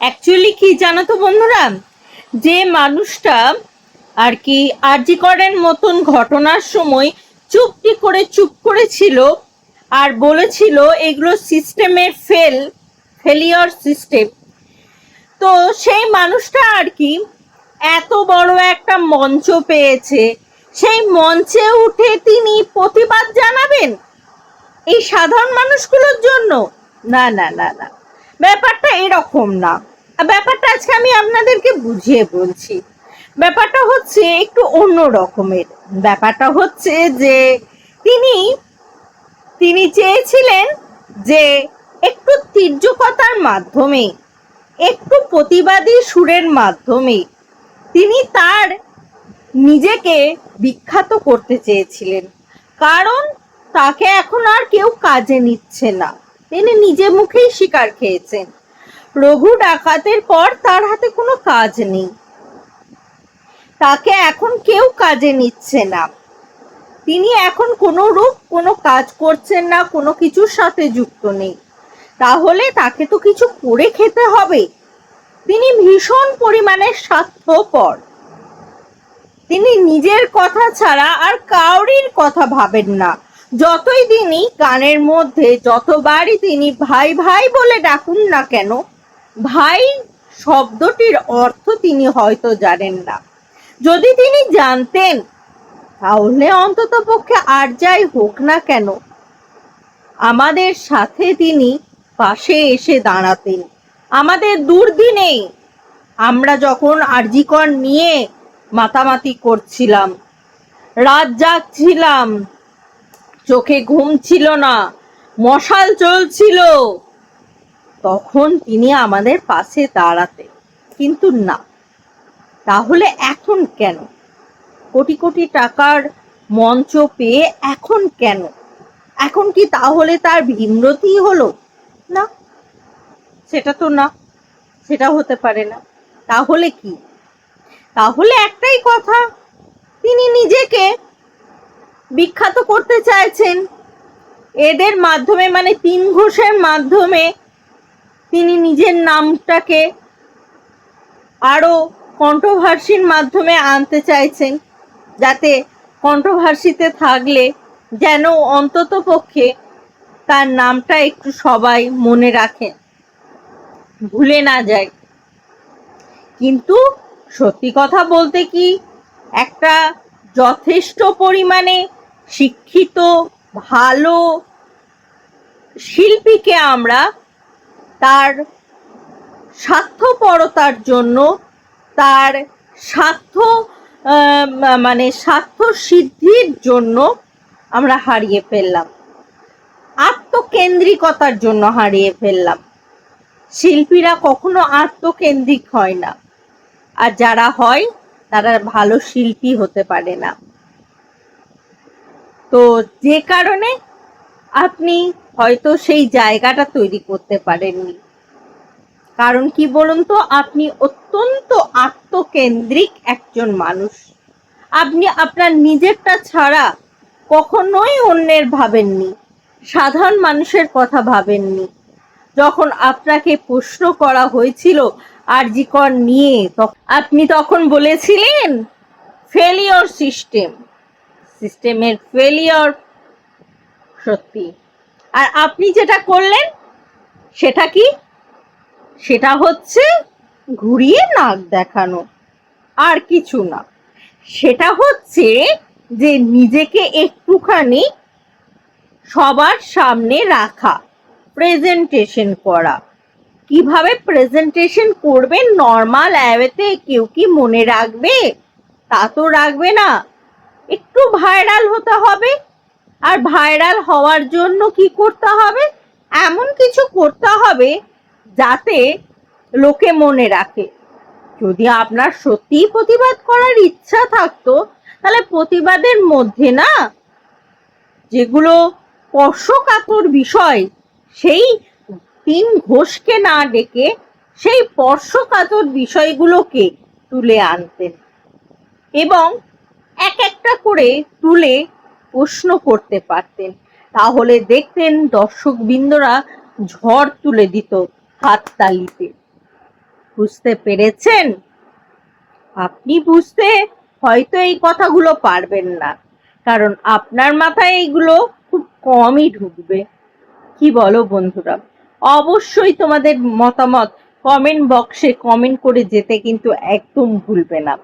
Actually কি জানো তো বন্ধুরা? যে মানুষটা আর কি আরজি করেন মতন ঘটনার সময় চুপটি করে চুপ করেছিল আর বলেছিল এগুলো সিস্টেমের ফেল ফেলিওর সিস্টেম তো সেই মানুষটা আর কি এত বড় একটা মঞ্চ পেয়েছে। সেই মঞ্চে উঠে তিনি প্রতিবাদ জানাবেন এই সাধারণ মানুষগুলোর জন্য? না না না না। ব্যাপারটা এরকম না। ব্যাপারটা আজকে আমি আপনাদেরকে বুঝিয়ে বলছি। ব্যাপারটা হচ্ছে একটু অন্য রকমের। ব্যাপারটা হচ্ছে যে তিনি তিনি চেয়েছিলেন যে একটু তীর্যকতার মাধ্যমে, একটু প্রতিবাদী সুরের মাধ্যমে তিনি তার নিজেকে বিখ্যাত করতে চেয়েছিলেন। কারণ তাকে এখন আর কেউ কাজে নিচ্ছে না। তিনি নিজে মুখেই শিকার খেয়েছেন। রঘু ডাকাতের পর তার হাতে কোনো কাজ নেই। তাকে এখন কেউ কাজে নিচ্ছে না। তিনি এখন কোনো রূপ, কোনো কাজ করছেন না, কোনো কিছুর সাথে যুক্ত নেই। তাহলে তাকে তো কিছু করে খেতে হবে। তিনি ভীষণ পরিমাণে স্বার্থপর। তিনি নিজের কথা ছাড়া আর কাউরির কথা ভাবেন না। যতই তিনি গানের মধ্যে যতবারই তিনি ভাই ভাই বলে ডাকুন না কেন ভাই, শব্দটির অর্থ তিনি হয়তো জানেন না। যদি তিনি জানতেন, তাহলে অন্তত পক্ষে আর যাই হোক না কেন, আমাদের সাথে তিনি পাশে এসে দাঁড়াতেন। আমাদের দুর্দিনে আমরা যখন আরজিকর নিয়ে মাতামাতি করছিলাম, রাত জাগছিলাম, চোখে ঘুম ছিল না, মশাল চলছিল তখন তিনি আমাদের পাশে দাঁড়াতে। কিন্তু না। তাহলে এখন কেন? কোটি কোটি টাকার মঞ্চ পেয়ে এখন কেন? এখন কি তাহলে তার ভীমরতি হলো? না। সেটা তো না। সেটা হতে পারে না। তাহলে কি? তাহলে একটাই কথা। তিনি নিজেকে বিখ্যাত করতে চাইছেন। এদের মাধ্যমে মানে তিন ঘোষের মাধ্যমে তিনি নিজের নামটাকে আরও কন্ট্রোভার্সির মাধ্যমে আনতে চাইছেন, যাতে কন্ট্রোভার্সিতে থাকলে যেন অন্তত পক্ষে তার নামটা একটু সবাই মনে রাখে ভুলে না যায়। কিন্তু সত্যি কথা বলতে কি, একটা যথেষ্ট পরিমাণে শিক্ষিত, ভালো শিল্পীকে আমরা তার স্বার্থপরতার জন্য, তার স্বার্থ মানে স্বার্থ সিদ্ধির জন্য আমরা হারিয়ে ফেললাম। আত্মকেন্দ্রিকতার জন্য হারিয়ে ফেললাম। শিল্পীরা কখনো আত্মকেন্দ্রিক হয় না। আর যারা হয়, তারা ভালো শিল্পী হতে পারে না। তো যে কারণে আপনি হয়তো সেই জায়গাটা তৈরি করতে পারেননি। কারণ কি বলুন তো, আপনি অত্যন্ত আত্মকেন্দ্রিক একজন মানুষ। আপনি আপনার নিজেরটা ছাড়া কখনোই অন্যের ভাবেননি, সাধারণ মানুষের কথা ভাবেননি। যখন আপনাকে প্রশ্ন করা হয়েছিল, আরজিকর নিয়ে আপনি তখন বলেছিলেন ফেলিওর সিস্টেম সিস্টেমের ফেলিওর সত্যি। আর আপনি যেটা করলেন, সেটা কি? সেটা হচ্ছে ঘুরিয়ে নাক দেখানো। আর কিছু না। সেটা হচ্ছে যে নিজেকে একটুখানি সবার সামনে রাখা প্রেজেন্টেশন করা। কীভাবে প্রেজেন্টেশন করবেন নর্মাল অ্যাওয়েতে কেউ কি মনে রাখবে? তা তো রাখবে না। একটু ভাইরাল হতে হবে। আর ভাইরাল হওয়ার জন্য কি করতে হবে? এমন কিছু করতে হবে যাতে লোকে মনে রাখে। যদি আপনার সত্যিই প্রতিবাদ করার ইচ্ছা থাকতো, তাহলে প্রতিবাদের মধ্যে না যেগুলো স্পর্শকাতর বিষয়, সেই তিন ঘোষকে না ডেকে সেই স্পর্শকাতর বিষয়গুলোকে তুলে আনতেন। এবং এক একটা করে তুলে প্রশ্ন করতে পারতেন। তাহলে দেখতেন দর্শক বিন্দুরা ঝড় তুলে দিত হাততালিতে। বুঝতে পেরেছেন? আপনি বুঝতে হয়তো এই কথাগুলো পারবেন না, কারণ আপনার মাথায় এইগুলো খুব কমই ঢুকবে। কি বলো বন্ধুরা? অবশ্যই তোমাদের মতামত কমেন্ট বক্সে কমেন্ট করে যেতে কিন্তু একদম ভুলবে না।